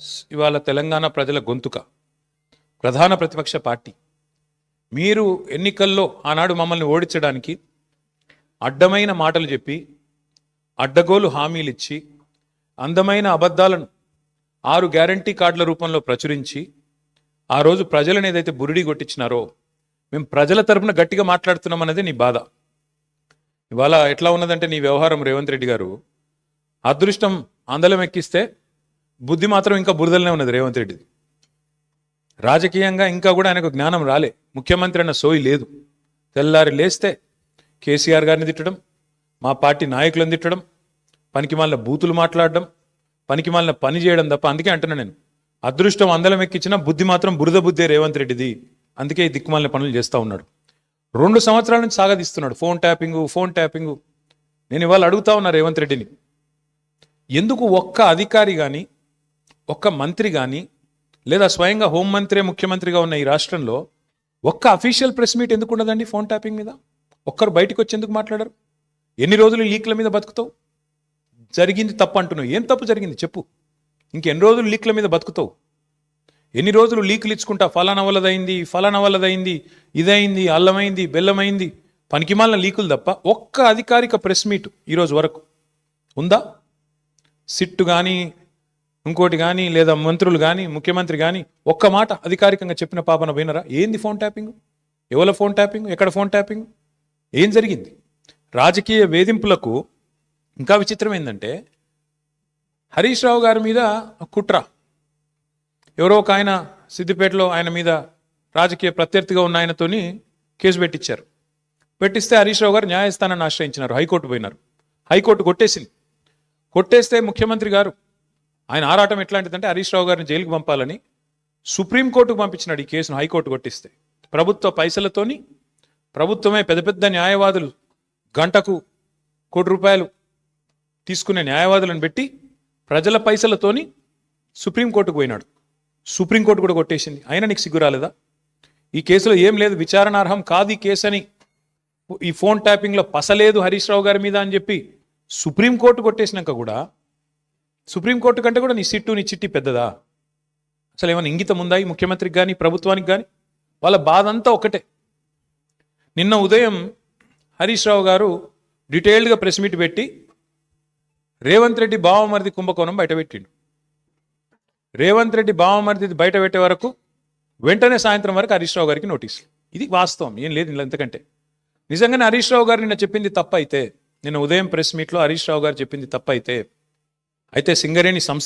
ఇవాళ తెలంగాణ ప్రజల గొంతుక. ప్రధాన ప్రతిపక్ష పార్టీ. మీరు ఎన్నికల్లో ఆనాడు మమ్మల్ని ఓడించడానికి అడ్డమైన మాటలు చెప్పి అడ్డగోలు హామీలు ఇచ్చి అందమైన అబద్ధాలను ఆరు గ్యారంటీ కార్డుల రూపంలో ప్రచురించి ఆ రోజు ప్రజలను ఏదైతే బురిడి కొట్టించినారో మేము ప్రజల తరపున గట్టిగా మాట్లాడుతున్నాం అనేది నీ బాధ. ఇవాళ ఎట్లా ఉన్నదంటే నీ వ్యవహారం రేవంత్ రెడ్డి గారు. అదృష్టం అందలం ఎక్కిస్తే బుద్ధి మాత్రం ఇంకా బురదలనే ఉన్నది రేవంత్ రెడ్డిది. రాజకీయంగా ఇంకా కూడా ఆయనకు జ్ఞానం రాలే. ముఖ్యమంత్రి అన్న సోయి లేదు. తెల్లారి లేస్తే కేసీఆర్ గారిని తిట్టడం మా పార్టీ నాయకులను తిట్టడం పనికి మాలిన బూతులు మాట్లాడడం పనికి మాలిన పని చేయడం తప్ప అందుకే అంటున్నా నేను. అదృష్టం అందలం ఎక్కించిన బుద్ధి మాత్రం బురద బుద్ధే రేవంత్ రెడ్డిది. అందుకే ఈ దిక్కుమాలిన పనులు చేస్తూ ఉన్నాడు. రెండు సంవత్సరాల నుంచి సాగదీస్తున్నాడు. Phone tapping phone tapping. నేను ఇవాళ అడుగుతా ఉన్నా రేవంత్ రెడ్డిని. ఎందుకు ఒక్క అధికారి కానీ ఒక్క మంత్రి కానీ లేదా స్వయంగా హోంమంత్రే ముఖ్యమంత్రిగా ఉన్న ఈ రాష్ట్రంలో ఒక్క అఫీషియల్ ప్రెస్ మీట్ ఎందుకు ఉండదండి ఫోన్ ట్యాపింగ్ మీద? ఒక్కరు బయటకు వచ్చి ఎందుకు మాట్లాడరు? ఎన్ని రోజులు లీక్ల మీద బతుకుతావు? జరిగింది తప్పు అంటున్నావు. ఏం తప్పు జరిగింది? చెప్పు. ఇంకెన్ని రోజులు లీక్ల మీద బతుకుతావు? ఎన్ని రోజులు లీకులు ఇచ్చుకుంటా? ఫలానా వల్లదైంది ఫలానా వల్లదైంది ఇదైంది అల్లమైంది బెల్లమైంది. పనికిమాలిన లీకులు తప్ప ఒక్క అధికారిక ప్రెస్ మీట్ ఈరోజు వరకు ఉందా? సిట్టు కానీ ఇంకోటి కానీ లేదా మంత్రులు కానీ ముఖ్యమంత్రి కానీ ఒక్క మాట అధికారికంగా చెప్పిన పాపన పోయినరా ఏంది ఫోన్ ట్యాపింగ్? ఎవరి ఫోన్ ట్యాపింగ్? ఎక్కడ ఫోన్ ట్యాపింగ్? ఏం జరిగింది? రాజకీయ వేధింపులకు ఇంకా విచిత్రం ఏంటంటే హరీష్ రావు గారి మీద కుట్ర. ఎవరో ఒక ఆయన సిద్దిపేటలో ఆయన మీద రాజకీయ ప్రత్యర్థిగా ఉన్న ఆయనతోని కేసు పెట్టించారు పెట్టిస్తే హరీష్ రావు గారు న్యాయస్థానాన్ని ఆశ్రయించినారు హైకోర్టు పోయినారు. హైకోర్టు కొట్టేసింది. కొట్టేస్తే ముఖ్యమంత్రి గారు ఆయన ఆరాటం ఎట్లాంటిదంటే హరీష్ రావు గారిని జైలుకు పంపాలని సుప్రీంకోర్టుకు పంపించినాడు ఈ కేసును హైకోర్టు కొట్టిస్తే. ప్రభుత్వ పైసలతోని ప్రభుత్వమే పెద్ద పెద్ద న్యాయవాదులు గంటకు కోటి రూపాయలు తీసుకునే న్యాయవాదులను పెట్టి ప్రజల పైసలతోని సుప్రీంకోర్టుకు పోయినాడు. సుప్రీంకోర్టు కూడా కొట్టేసింది. అయినా నీకు సిగ్గు రాలేదా? ఈ కేసులో ఏం లేదు విచారణార్హం కాదు ఈ కేసు అని ఈ ఫోన్ ట్యాపింగ్లో పసలేదు హరీష్ రావు గారి మీద అని చెప్పి సుప్రీంకోర్టు కొట్టేసినాక కూడా సుప్రీంకోర్టు కంటే కూడా నీ సిట్టు నీ చిట్టి పెద్దదా? అసలు ఏమైనా ఇంగితం ఉందా ఈ ముఖ్యమంత్రికి కానీ ప్రభుత్వానికి కానీ వాళ్ళ బాధ అంతా ఒకటే. నిన్న ఉదయం హరీష్ రావు గారు డీటెయిల్డ్గా ప్రెస్ మీట్ పెట్టి రేవంత్ రెడ్డి బావమరిది కుంభకోణం బయటపెట్టిండు రేవంత్ రెడ్డి బావమరిది బయట పెట్టే వరకు వెంటనే సాయంత్రం వరకు హరీష్ రావు గారికి నోటీసులు. ఇది వాస్తవం ఏం లేదు ఇలా ఎంతకంటే నిజంగానే హరీష్ రావు గారు నిన్న చెప్పింది తప్పైతే నిన్న ఉదయం ప్రెస్ మీట్లో హరీష్ రావు గారు చెప్పింది తప్పైతే అయితే సింగరేణి సంస్థ